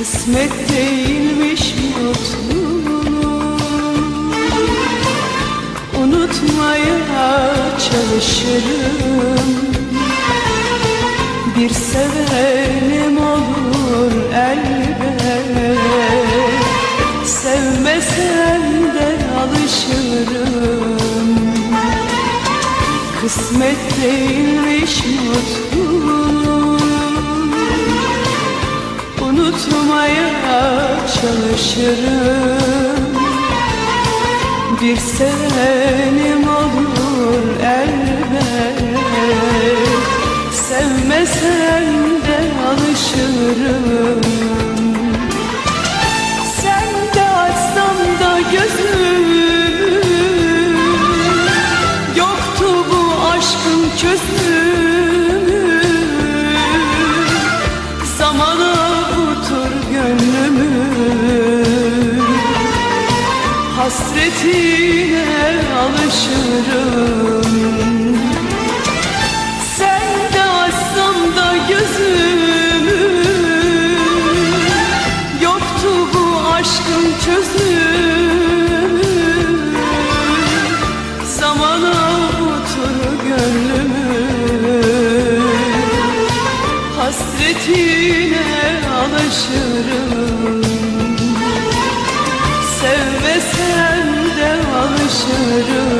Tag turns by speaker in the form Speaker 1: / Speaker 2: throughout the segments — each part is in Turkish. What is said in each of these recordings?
Speaker 1: Kısmet değilmiş mutluluğun Unutmaya çalışırım. Bir sevenim olur elbet. Sevmesen de alışırım. Kısmet değilmiş mutluluğun Unutmaya çalışırım. Bir sevenim olur elbet. Sevmesem de alışırım. Sen de açsam da gözümü Yoktu bu aşkın çözümü Hasretine alışırım. Sen de açsam da gözümü Yoktu bu aşkın çözümü. Zamana avutur gönlümü. Hasretine alışırım alışırım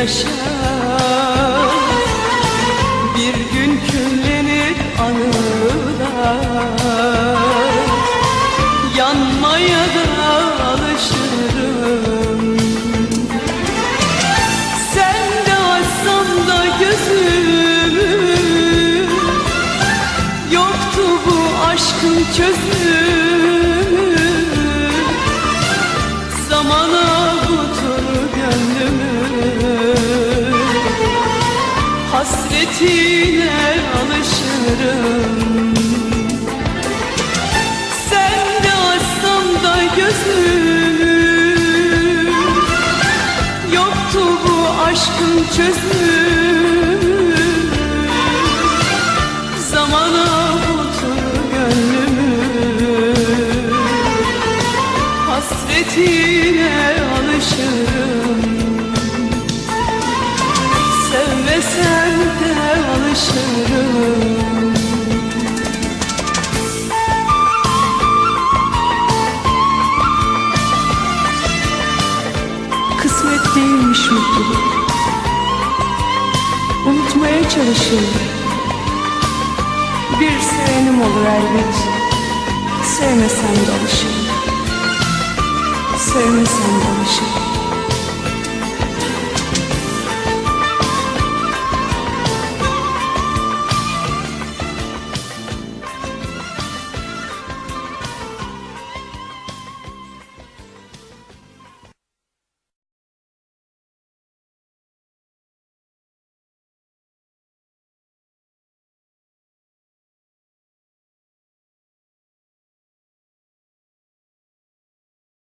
Speaker 1: yaşar. Bir gün küllenir anılar. Yanmaya da alışırım. Sen de açsam da gözümü. Yoktu bu aşkın çözümü Hasretine alışırım. Sen de açsam da gözümü Yoktu bu aşkın çözümü. Zamana avutur gönlümü. Hasretine alışırım. Sevmesem de alışırım. Kısmet değilmiş mutluluk. Unutmaya çalışırım. Bir sevenim olur elbet. Sevmesem de alışırım. Sevmesem de alışırım